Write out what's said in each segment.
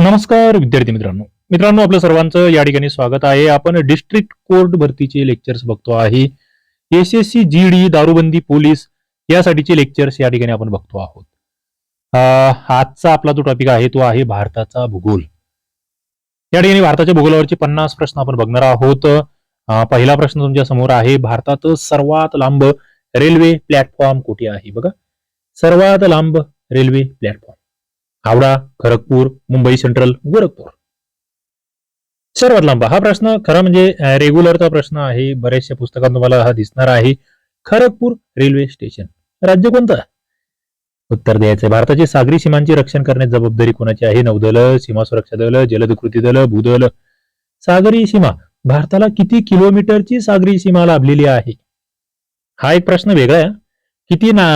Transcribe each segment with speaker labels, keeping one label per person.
Speaker 1: नमस्कार विद्यार्थी मित्रांनो. मित्रांनो आपलं सर्वांचं या ठिकाणी स्वागत आहे. आपण डिस्ट्रिक्ट कोर्ट भरतीचे लेक्चर्स बघतो आहे. S S C G D दारूबंदी पोलीस यासाठीचे लेक्चर्स या ठिकाणी आपण बघतो आहोत. आजचा आपला जो टॉपिक आहे तो आहे भारताचा भूगोल. या ठिकाणी भारताच्या भूगोलावरचे पन्नास प्रश्न आपण बघणार आहोत. पहिला प्रश्न तुमच्यासमोर आहे भारतात सर्वात लांब रेल्वे प्लॅटफॉर्म कुठे आहे? बघा. सर्वात लांब railway platform. Howrah Kharagpur Mumbai central Gorakhpur. सर्वात लांब. हा प्रश्न खरा म्हणजे रेग्युलरचा प्रश्न आहे. बऱ्याचशा पुस्तकात तुम्हाला हा दिसणार आहे. Kharagpur railway station. राज्य कोणतं? उत्तर द्यायचं आहे. भारताची सागरी सीमांचे रक्षण करण्याची जबाबदारी कोणाची आहे? नौदल सीमा सुरक्षा दल जलद कृती दल भूदल. सागरी सीमा. भारताला किती किलोमीटरची सागरी सीमा लाभलेली आहे? हा एक प्रश्न वेगळा आहे. किती ना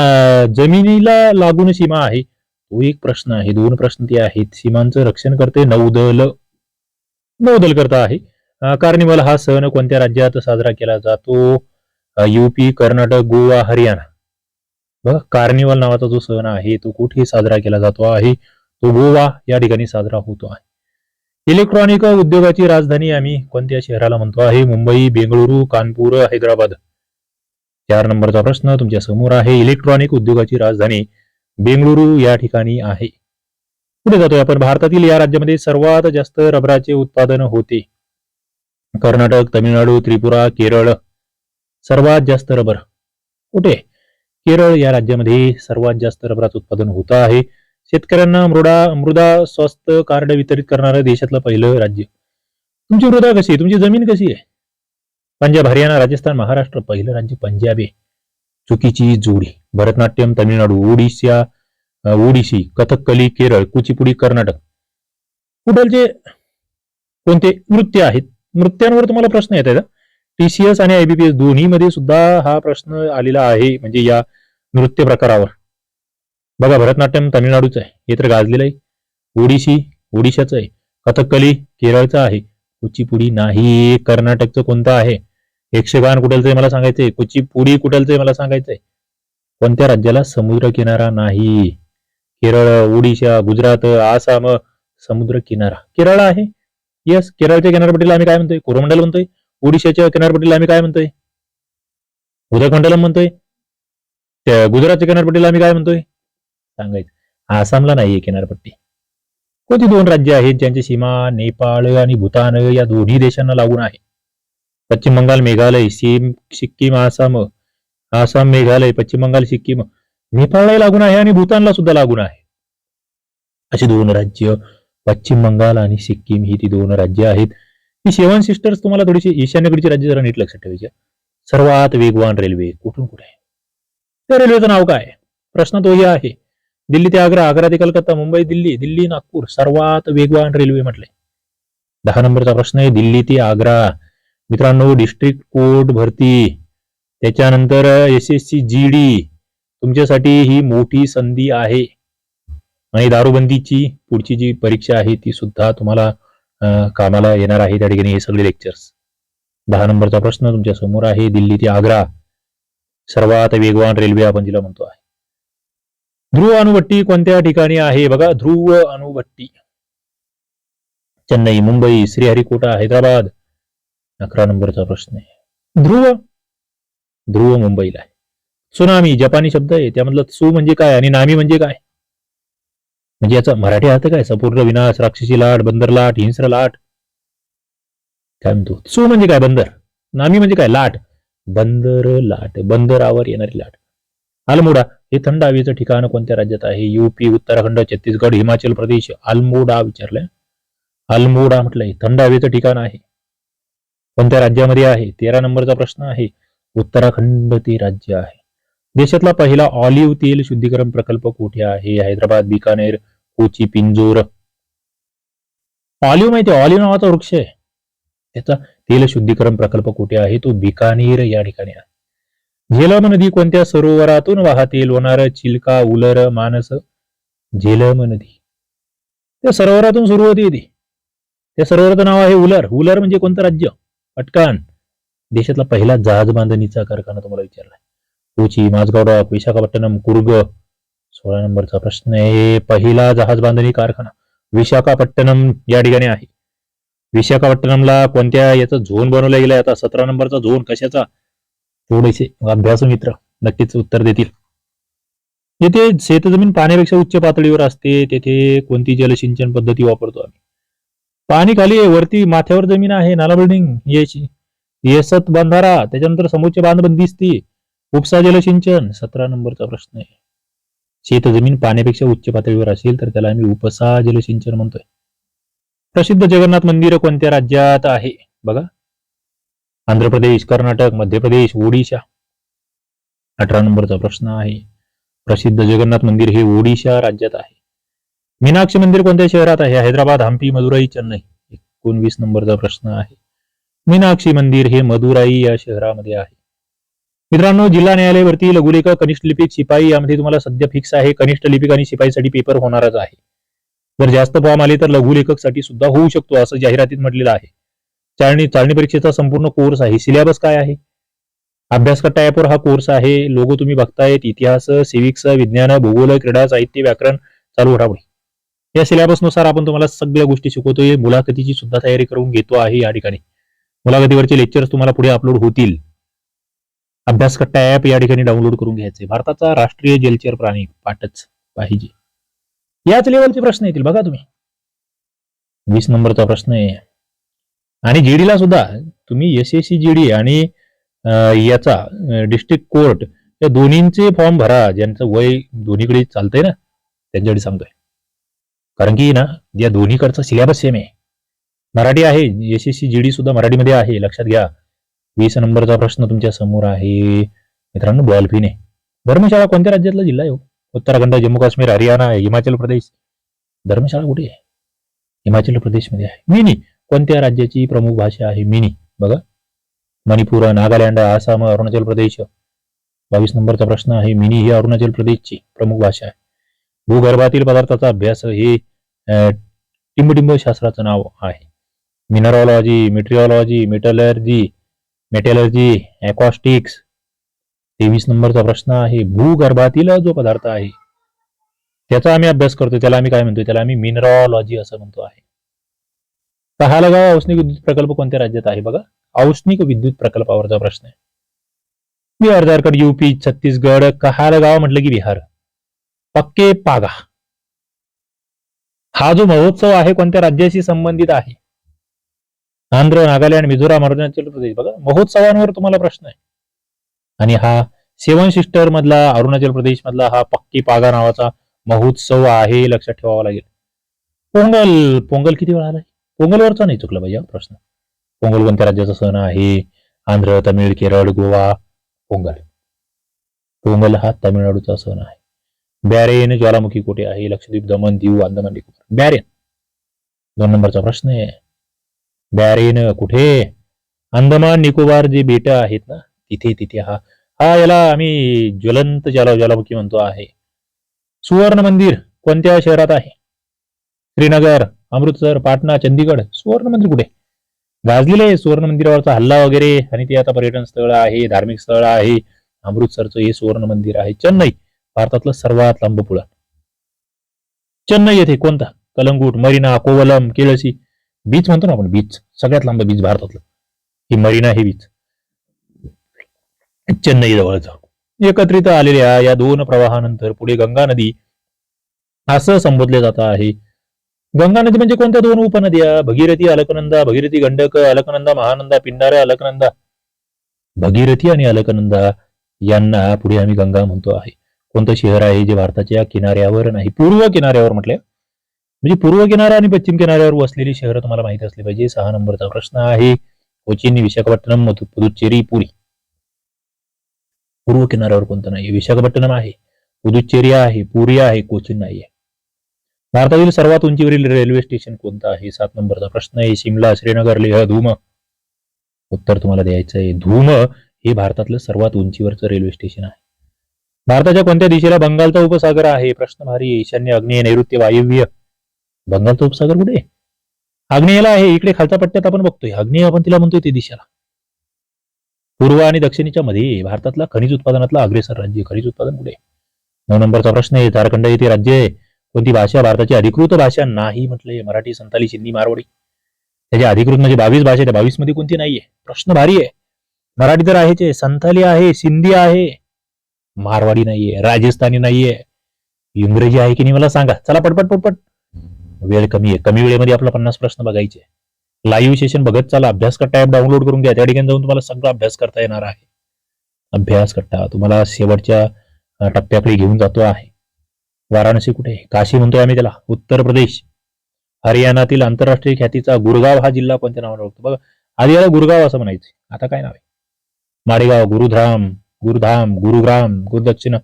Speaker 1: जमिनीला लागून सीमा आहे? तो एक प्रश्न आहे दोन प्रश्न ते आहेत. सीमांचं रक्षण करते नौदल नौदल करता आहे. कार्निवल हा सण कोणत्या राज्यात साजरा केला जातो? युपी कर्नाटक गोवा हरियाणा. बघा कार्निवल नावाचा जो सण आहे तो कुठे साजरा केला जातो आहे? तो गोवा या ठिकाणी साजरा होतो आहे. इलेक्ट्रॉनिक उद्योगाची राजधानी आम्ही कोणत्या शहराला म्हणतो आहे? मुंबई बेंगळुरू कानपूर हैदराबाद. चार नंबरचा प्रश्न तुमच्यासमोर आहे. इलेक्ट्रॉनिक उद्योगाची राजधानी बेंगळुरू या ठिकाणी आहे. पुढे जातोय आपण. भारतातील या राज्यामध्ये सर्वात जास्त रबराचे उत्पादन होते. कर्नाटक तमिळनाडू त्रिपुरा केरळ सर्वात जास्त रबर. कुठे? केरळ या राज्यामध्ये सर्वात जास्त रबराचं उत्पादन होत आहे. शेतकऱ्यांना मृदा मृदा स्वस्त कार्ड वितरित करणारं देशातलं पहिलं राज्य. तुमची मृदा कशी आहे? तुमची जमीन कशी आहे? पंजाब हरियाणा राजस्थान महाराष्ट्र पहिलं राज्य पंजाब आहे. चुकीची जोडी. भरतनाट्यम तमिळनाडू ओडिशा ओडिशी कथकली केरळ कुचिपुडी कर्नाटक. कुठलचे कोणते नृत्य आहेत? नृत्यांवर तुम्हाला प्रश्न येत आहेत एस आणि आयबीपीएस दोन्हीमध्ये सुद्धा हा प्रश्न आलेला आहे म्हणजे या नृत्य प्रकारावर. बघा भरतनाट्यम तमिळनाडूचं आहे हे तर गाजलेलं आहे. ओडिशी ओडिशाचं आहे. कथकली केरळचं आहे. कुचिपुडी नाही कर्नाटकचं कोणतं आहे? यक्षगान कुठलचं आहे मला सांगायचंय. कुचिपुडी कुठलचं आहे मला सांगायचंय. कोणत्या राज्याला समुद्र किनारा नाही? केरळ ओडिशा गुजरात आसाम समुद्र किनारा. केरळ आहे. येस केरळच्या किनारपट्टीला आम्ही काय म्हणतोय? कोरोमंडल म्हणतोय. ओडिशाच्या किनारपट्टीला आम्ही काय म्हणतोय? उदकमंडलम म्हणतोय. त्या गुजरातच्या किनारपट्टीला आम्ही काय म्हणतोय? सांगायचं. आसामला नाहीये किनारपट्टी. कोणती दोन राज्य आहेत ज्यांची सीमा नेपाळ आणि भूतान या दोन्ही देशांना लागून आहे? पश्चिम बंगाल मेघालय सिम सिक्कीम आसाम आसाम मेघालय पश्चिम बंगाल सिक्कीम. नेपाळला लागून आहे आणि भूतानला सुद्धा लागून आहे. अशी दोन राज्य पश्चिम बंगाल आणि सिक्कीम ही ती दोन राज्य आहेत. ही सेवन सिस्टर्स तुम्हाला थोडीशी ईशान्येकडची राज्य जरा नीट लक्षात ठेवायची सर्वात वेगवान रेल्वे कुठून कुठे? आहे त्या रेल्वेचं नाव काय? आहे? प्रश्न तोही आहे. दिल्ली ते आग्रा आग्रा ते कलकत्ता मुंबई दिल्ली दिल्ली नागपूर सर्वात वेगवान रेल्वे म्हटले दहा नंबरचा प्रश्न आहे दिल्ली ते आग्रा. मित्रांनो डिस्ट्रिक्ट कोर्ट भरती. त्याच्यानंतर S S C G D तुमच्यासाठी ही मोठी संधी आहे. आणि दारूबंदीची पुढची जी परीक्षा आहे ती सुद्धा तुम्हाला कामाला येणार आहे. त्या ठिकाणी हे सगळे लेक्चर्स दहा नंबरचा प्रश्न तुमच्यासमोर आहे. दिल्ली ते आग्रा सर्वात वेगवान रेल्वे आपण जिला म्हणतो आहे. ध्रुव अणुभट्टी कोणत्या ठिकाणी आहे? बघा ध्रुव अणुभट्टी. चेन्नई मुंबई श्रीहरिकोटा हैदराबाद. अकरा नंबरचा प्रश्न आहे. ध्रुव ध्रुव मुंबईला आहे. सुनामी जपानी शब्द आहे. त्यामधलं सु म्हणजे काय आणि नामी म्हणजे काय? म्हणजे याचा मराठी अर्थ काय? संपूर्ण विनाश राक्षसी लाट बंदर लाट हिंस्र लाट. काय म्हणतो सु म्हणजे काय? बंदर. नामी म्हणजे काय? लाट. बंदर लाट. बंदरावर येणारी लाट. अल्मोडा हे थंड हवेचं ठिकाण कोणत्या राज्यात आहे? युपी उत्तराखंड छत्तीसगड हिमाचल प्रदेश. अल्मोडा विचारलंय. अल्मोडा म्हटलंय. थंड हवेचं ठिकाण आहे. कोणत्या राज्यामध्ये आहे? तेरा नंबरचा प्रश्न आहे. उत्तराखंड ते राज्य आहे. देशातला पहिला ऑलिव्ह तेल शुद्धीकरण प्रकल्प कुठे आहे? हैदराबाद बिकानेर कोची पिंजोर. ऑलिव्ह माहिती ऑलिव्ह नावाचा वृक्ष आहे. त्याचा तेल शुद्धीकरण प्रकल्प कुठे आहे? तो बिकानेर या ठिकाणी आहे. झेलम नदी कोणत्या सरोवरातून वाहते लोणार चिलका उलर मानस झेलम नदी. त्या सरोवरातून सुरू होती ती त्या सरोवराचं नाव आहे उलर. उलर म्हणजे कोणतं राज्य? पटकान देशातला पहिला जहाज बांधणीचा कारखाना तुम्हाला विचारलाय. कोची माझगाव डॉक विशाखापट्टणम कुर्ग. सोळा नंबरचा प्रश्न आहे. पहिला जहाज बांधणी कारखाना विशाखापट्टणम या ठिकाणी आहे. विशाखापट्टणमला कोणत्या याचा झोन बनवला गेलाय? आता सतरा नंबरचा झोन कशाचा? थोडेसे अभ्यासू मित्र नक्कीच उत्तर देतील. येथे शेतजमीन पाण्यापेक्षा उच्च पातळीवर असते. तेथे कोणती जलसिंचन पद्धती वापरतो आम्ही? पाणी खाली आहे. वरती माथ्यावर जमीन आहे. नाला बिल्डिंग याची. येसत बंधारा त्याच्यानंतर समोरचे बांध बंदिस्ती उपसा जलसिंचन सतरा नंबरचा प्रश्न आहे. शेतजमीन पाण्यापेक्षा उच्च पातळीवर असेल तर त्याला आम्ही उपसा जलसिंचन म्हणतोय. प्रसिद्ध जगन्नाथ मंदिर कोणत्या राज्यात आहे? बघा. आंध्र प्रदेश कर्नाटक मध्य प्रदेश ओडिशा. अठरा नंबरचा प्रश्न आहे. प्रसिद्ध जगन्नाथ मंदिर हे ओडिशा राज्यात आहे. मीनाक्षी मंदिर कोणत्या शहरात आहे? हैदराबाद हम्पी मदुराई चेन्नई. एकोणवीस नंबरचा प्रश्न आहे. मीनाक्षी मंदिर हे मदुराई या शहरामध्ये आहे. मित्रांनो जिल्हा न्यायालय भरती लघुलेखक कनिष्ठ लिपिक शिपाई यामध्ये तुम्हाला सध्या फिक्स आहे. कनिष्ठ लिपिक आणि शिपाईसाठी पेपर होणारच आहे. जर जास्त फॉर्म आले तर लघुलेखकसाठी सुद्धा होऊ शकतो असं जाहिरातीत म्हटलेलं आहे. चाळणी चाळणी परीक्षेचा संपूर्ण कोर्स आहे. सिलेबस काय आहे? अभ्यासकट्टा ॲपवर हा कोर्स आहे. लोगो तुम्ही बघतायत इतिहास सिविक्स विज्ञान भूगोल क्रीडा साहित्य व्याकरण चालू घडामोडी या सिलेबसनुसार आपण तुम्हाला सगळ्या गोष्टी शिकवतोय. मुलाखतीची सुद्धा तयारी करून घेतो आहे या ठिकाणी. मुलाखतीवरचे लेक्चर्स तुम्हाला पुढे अपलोड होतील. अभ्यासकट्टा ऍप या ठिकाणी डाउनलोड करून घ्यायचे. भारताचा राष्ट्रीय जलचर प्राणी पाठच पाहिजे. याच लेवलचे प्रश्न येतील बघा तुम्ही. वीस नंबरचा प्रश्न आहे. आणि जीडीला सुद्धा तुम्ही एसएससी एस सी जीडी आणि याचा डिस्ट्रिक्ट कोर्ट या दोन्हींचे फॉर्म भरा. ज्यांचं वय दोन्हीकडे चालतंय ना त्यांच्याकडे सांगतोय. कारण की ना या दोन्हीकडचा सिलेबस सेम आहे. मराठी आहे. एस एस सी जीडी सुद्धा मराठीमध्ये आहे. लक्षात घ्या. वीस नंबरचा प्रश्न तुमच्यासमोर आहे. मित्रांनो बॉलफिन आहे. धर्मशाळा कोणत्या राज्यातला जिल्हा आहे हो? उत्तराखंड जम्मू काश्मीर हरियाणा हिमाचल प्रदेश. धर्मशाळा कुठे आहे? हिमाचल प्रदेशमध्ये आहे. मिनी कोणत्या राज्याची प्रमुख भाषा आहे मिनी? बघा. मणिपूर नागालँड आसाम अरुणाचल प्रदेश. बावीस नंबरचा प्रश्न आहे. मिनी ही अरुणाचल प्रदेशची प्रमुख भाषा आहे. भूगर्भातील पदार्थाचा अभ्यास हे टिंबटिंब शास्त्राचं नाव आहे. मिनरॉलॉजी मेट्रिओलॉजी मेटलर्जी मेटलर्जी ॲक्वास्टिक्स तेवीस नंबरचा प्रश्न आहे, भूगर्भातील जो पदार्थ आहे, त्याचा आम्ही अभ्यास करतो त्याला आम्ही काय म्हणतो त्याला आम्ही मिनरॉलॉजी असं म्हणतो आहे. कहालगाव औष्णिक विद्युत प्रकल्प कोणत्या राज्यात आहे बघा? औष्णिक विद्युत प्रकल्पावरचा प्रश्न आहे. बिहार, झारखंड युपी छत्तीसगड कहालगाव म्हटलं की बिहार? पक्के पागा. हा जो महोत्सव आहे कोणत्या राज्याशी संबंधित आहे? आंध्र नागालँड मिझोराम अरुणाचल प्रदेश. बघा महोत्सवांवर तुम्हाला प्रश्न आहे. आणि हा सेवन सिस्टर मधला अरुणाचल प्रदेश मधला हा पक्की पागा नावाचा महोत्सव आहे लक्षात ठेवावा लागेल. पोंगल पोंगल किती वेळा आलाय? पोंगलवरचा नाही चुकला पाहिजे प्रश्न. पोंगल कोणत्या राज्याचा सण आहे? आंध्र तमिळ केरळ गोवा पोंगल. पोंगल हा तमिळनाडूचा सण आहे. बॅरेन ज्वालामुखी कुठे आहे? लक्षद्वीप दमन दीव अंदमान निकोबार. बॅरेन. दोन नंबरचा प्रश्न आहे. बॅरेन कुठे? अंदमान निकोबार जे बेट आहेत ना तिथे तिथे. हा हा याला आम्ही ज्वलंत ज्याला ज्वालामुखी म्हणतो आहे. सुवर्ण मंदिर कोणत्या शहरात आहे? श्रीनगर अमृतसर पाटणा चंदीगड. सुवर्ण मंदिर कुठे? गाजलेलं आहे सुवर्ण मंदिरावरचा हल्ला वगैरे आणि ते आता पर्यटन स्थळ आहे धार्मिक स्थळ आहे. अमृतसरचं हे सुवर्ण मंदिर आहे. चेन्नई भारतातलं सर्वात लांब पुळ चेन्नई येथे कोणता? कलंगूट मरीना कोवलम केळसी. बीच म्हणतो ना आपण बीच. सगळ्यात लांब बीच भारतातलं. ही मरीना हे बीच. चेन्नई जवळचा एकत्रित आलेल्या या दोन प्रवाहानंतर पुढे गंगा नदी असं संबोधले जात आहे. गंगा नदी म्हणजे कोणत्या दोन उपनद्या? भगीरथी अलकनंदा भगीरथी गंडक अलकनंदा महानंदा पिंडारा अलकनंदा. भगीरथी आणि अलकनंदा यांना पुढे आम्ही गंगा म्हणतो आहे. कोणतं शहर आहे जे भारताच्या किनाऱ्यावर नाही? पूर्व किनाऱ्यावर म्हटलं. म्हणजे पूर्व किनारा आणि पश्चिम किनाऱ्यावर वसलेली शहरं तुम्हाला माहिती असली पाहिजे. सहा नंबरचा प्रश्न आहे. कोचीन विशाखापट्टणम पुदुच्चेरी पुरी पूर्व किनाऱ्यावर कोणतं नाही विशाखापट्टणम आहे. पुदुच्चेरी आहे पुरी आहे कोचीन नाही आहे भारतातील सर्वात उंचीवरील रेल्वे स्टेशन कोणतं आहे? सात नंबरचा प्रश्न आहे. शिमला श्रीनगर लेह धूम. उत्तर तुम्हाला द्यायचं आहे. धूम हे भारतातलं सर्वात उंचीवरचं रेल्वे स्टेशन आहे. भारताच्या कोणत्या दिशेला बंगालचा उपसागर आहे? प्रश्न भारी. ईशान्य अग्नेय नैऋत्य वायव्य. बंगालचा उपसागर कुठे? आग्नेयला आहे इकडे खालच्या पट्ट्यात आपण बघतोय. आग्नेय आपण तिला म्हणतोय ते दिशेला. पूर्व आणि दक्षिणेच्या मध्ये भारतातला खनिज उत्पादनातला अग्रेसर राज्य खनिज उत्पादन कुठे? नऊ नंबरचा प्रश्न आहे. झारखंड येथे राज्य आहे. कोणती भाषा भारताची अधिकृत भाषा नाही म्हटले मराठी संताली सिंधी मारवाडी. त्याची अधिकृत म्हणजे बावीस भाषा आहे, त्या बावीसमध्ये कोणती नाहीये. प्रश्न भारी आहे. मराठी तर आहेच आहे. संथाली आहे सिंधी आहे. मारवाडी नाहीये. राजस्थानी नाहीये. इंग्रजी आहे की नाही मला सांगा. चला पटपट पटपट. वेळ कमी आहे. कमी वेळेमध्ये आपला पन्नास प्रश्न बघायचे. लाईव्ह सेशन बघत चला. अभ्यास कट्टा ऍप डाउनलोड करून घ्या. त्या ठिकाणी जाऊन तुम्हाला सगळा अभ्यास करता येणार आहे. अभ्यास कट्टा. तुम्हाला शेवटच्या टप्प्याकडे घेऊन जातो आहे. वाराणसी कुठे आहे? काशी म्हणतोय आम्ही त्याला. उत्तर प्रदेश. हरियाणातील आंतरराष्ट्रीय ख्यातीचा गुरगाव हा जिल्हा कोणत्या नावाने ओळखतो? बघा. आधी याला गुरगाव असं म्हणायचं. आता काय नाव आहे? माडेगाव गुरुधाम गुरुधाम गुरुग्राम गुरुदक्षिण.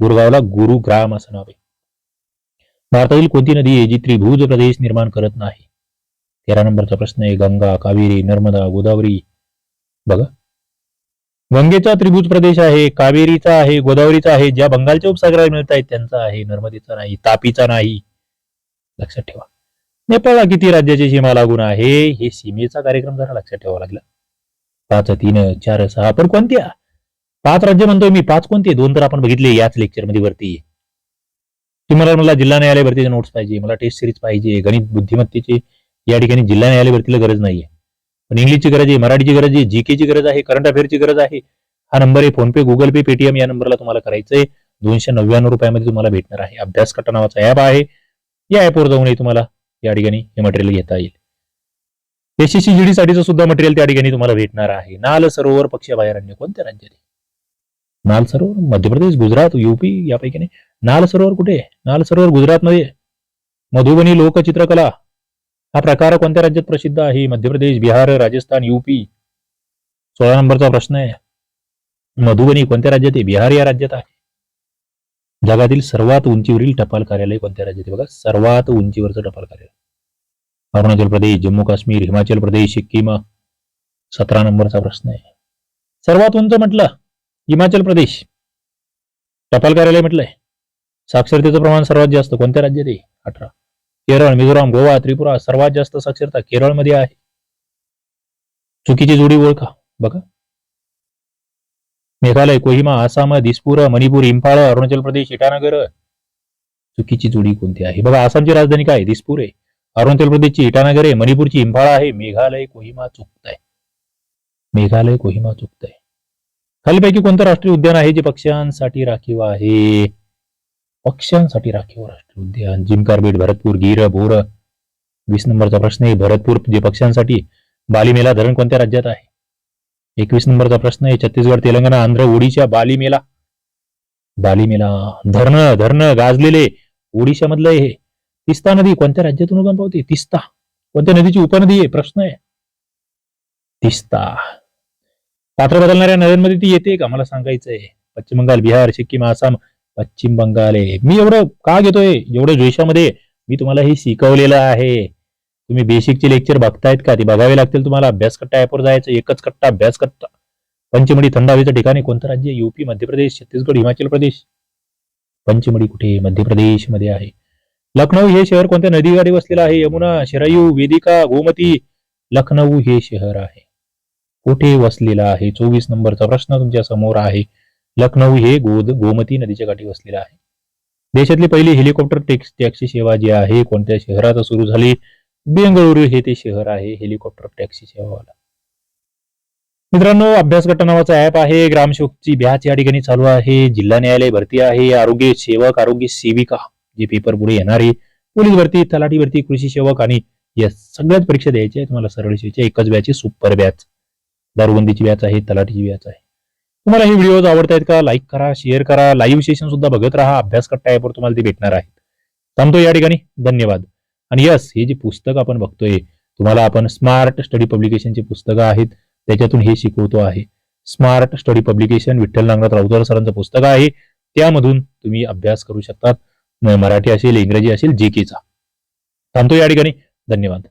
Speaker 1: गुरगावला गुरुग्राम असं नाव आहे. भारतातील कोणती नदी आहे जी त्रिभुज प्रदेश निर्माण करत नाही? तेरा नंबरचा प्रश्न आहे. गंगा कावेरी नर्मदा गोदावरी. बघा. गंगेचा त्रिभुज प्रदेश आहे कावेरीचा आहे गोदावरीचा आहे ज्या बंगालच्या उपसागराला मिळत आहेत त्यांचा आहे. नर्मदेचा नाही तापीचा नाही. लक्षात ठेवा. नेपाळला किती राज्याची सीमा लागून आहे? हे सीमेचा कार्यक्रम जरा लक्षात ठेवावा लागला. पाच तीन चार सहा. पण कोणत्या? पाच राज्य म्हणतोय मी. पाच कोणते? दोन तर आपण बघितले याच लेक्चरमध्ये वरती. तुम्हाला मला जिल्हा न्यायालय भरतीचे नोट्स पाहिजे मला टेस्ट सिरीज पाहिजे गणित बुद्धिमत्तेची या ठिकाणी जिल्हा न्यायालय भरतीला गरज नाहीये. पण इंग्लिशची गरज आहे मराठीची गरज आहे जीकेची गरज आहे करंट अफेअरची गरज आहे. हा नंबर आहे फोनपे गुगल पे पेटीएम या नंबरला तुम्हाला करायचंय. दोनशे नव्याण्णव रुपयामध्ये तुम्हाला भेटणार आहे. अभ्यास कट्टा नावाचा ऍप आहे. या ऍपवर जाऊनही तुम्हाला या ठिकाणी हे मटेरियल घेता येईल. एसीसी जी डी साठीचं सुद्धा मटेरियल त्या ठिकाणी तुम्हाला भेटणार आहे. नाल सरोवर पक्ष अभयारण्य कोणत्या राज्यात आहे? नाल सरोवर मध्य प्रदेश गुजरात युपी यापैकी नाही नाल सरोवर कुठे नाल सरोवर गुजरातमध्ये मधुबनी लोकचित्रकला हा प्रकार कोणत्या राज्यात प्रसिद्ध आहे मध्य प्रदेश बिहार राजस्थान युपी सोळा नंबरचा प्रश्न आहे मधुबनी कोणत्या राज्यात आहे बिहार या राज्यात आहे जगातील सर्वात उंचीवरील टपाल कार्यालय कोणत्या राज्यात आहे बघा सर्वात उंचीवरचं टपाल कार्यालय अरुणाचल प्रदेश जम्मू काश्मीर हिमाचल प्रदेश सिक्कीम सतरा नंबरचा प्रश्न आहे सर्वात उंच म्हटलं हिमाचल प्रदेश. टपाल कार्यालय म्हटलंय. साक्षरतेचं प्रमाण सर्वात जास्त कोणत्या राज्यात आहे? अठरा. केरळ मिझोराम गोवा त्रिपुरा सर्वात जास्त साक्षरता केरळमध्ये आहे. चुकीची जोडी ओळखा. बघा. मेघालय कोहिमा आसाम दिसपूर मणिपूर इम्फाळ अरुणाचल प्रदेश इटानगर चुकीची जोडी कोणती आहे? बघा आसामची राजधानी काय दिसपूर आहे. अरुणाचल प्रदेशची इटानगर आहे. मणिपूरची इम्फाळ आहे. मेघालय कोहिमा चुकत आहे मेघालय कोहिमा चुकत आहे खालीपैकी कोणतं राष्ट्रीय उद्यान आहे जे पक्ष्यांसाठी राखीव आहे? पक्ष्यांसाठी राखीव राष्ट्रीय उद्यान. Jim Corbett Bharatpur Gir Bor. वीस नंबरचा प्रश्न आहे भरतपूर जे पक्ष्यांसाठी बालीमेला धरण कोणत्या राज्यात आहे? एकवीस नंबरचा प्रश्न आहे छत्तीसगड तेलंगणा आंध्र ओडिशा बालीमेला. बालीमेला. धरण धरण गाजलेले. ओडिशामधलं हे. तिस्ता नदी कोणत्या राज्यातून उगम पावते तिस्ता. कोणत्या नदीची उपनदी आहे? प्रश्न आहे. तिस्ता. पात्र बदलणाऱ्या नद्यांमध्ये ती येते का? मला सांगायचंय. पश्चिम बंगाल बिहार सिक्कीम आसाम पश्चिम बंगाल आहे. मी एवढं का घेतोय? एवढं द्वेषामध्ये मी तुम्हाला हे शिकवलेलं आहे. तुम्ही बेसिकचे लेक्चर बघतायत का? ते बघावे लागतील तुम्हाला. अभ्यास कट्टा ऍपवर जायचं एकच कट्टा अभ्यास कट्टा. पंचमढी थंड हवेचं ठिकाणी कोणतं राज्य? युपी मध्य प्रदेश छत्तीसगड हिमाचल प्रदेश. पंचमढी कुठे? मध्य प्रदेशमध्ये आहे. लखनौ हे शहर कोणत्या नदीकाठी वसलेलं आहे? यमुना शरायू वेदिका गोमती. लखनौ हे शहर आहे. कुठे वसलेला आहे? चोवीस नंबरचा प्रश्न तुमच्यासमोर आहे. लखनौ हे गोद गोमती नदीच्या काठी वसलेलं आहे. देशातली पहिली हेलिकॉप्टर टॅक्स टॅक्सी सेवा जी आहे कोणत्या शहरात सुरू झाली? बेंगळुरू हे ते शहर आहे हेलिकॉप्टर टॅक्सी सेवावाला. मित्रांनो अभ्यास गट नावाचा ऍप आहे. ग्रामसेवकची बॅच या ठिकाणी चालू आहे. जिल्हा न्यायालय भरती आहे. आरोग्य सेवक आरोग्य सेविका जे पेपर पुढे येणारी पोलीस भरती तलाठी भरती कृषी सेवक आणि या सगळ्याच परीक्षा द्यायच्या तुम्हाला सरळ शिवायच्या एकच बॅच आहे सुपर बॅच दारूबंदीची व्याच आहे तलाठीची व्याच आहे. तुम्हाला हे व्हिडिओज आवडतायत का? लाईक करा शेअर करा. लाईव्ह सेशन सुद्धा बघत राहा. अभ्यास कट्टा ऍपवर तुम्हाला ते भेटणार आहेत. थांबतो या ठिकाणी. धन्यवाद. आणि यस हे जे पुस्तक आपण बघतोय तुम्हाला आपण स्मार्ट स्टडी पब्लिकेशनची पुस्तकं आहेत त्याच्यातून हे शिकवतो आहे. Smart study publication Vitthal Nagnath Rautar सरांचं पुस्तक आहे. त्यामधून तुम्ही अभ्यास करू शकतात. मराठी असेल इंग्रजी असेल जे केचा. थांबतो या ठिकाणी. धन्यवाद.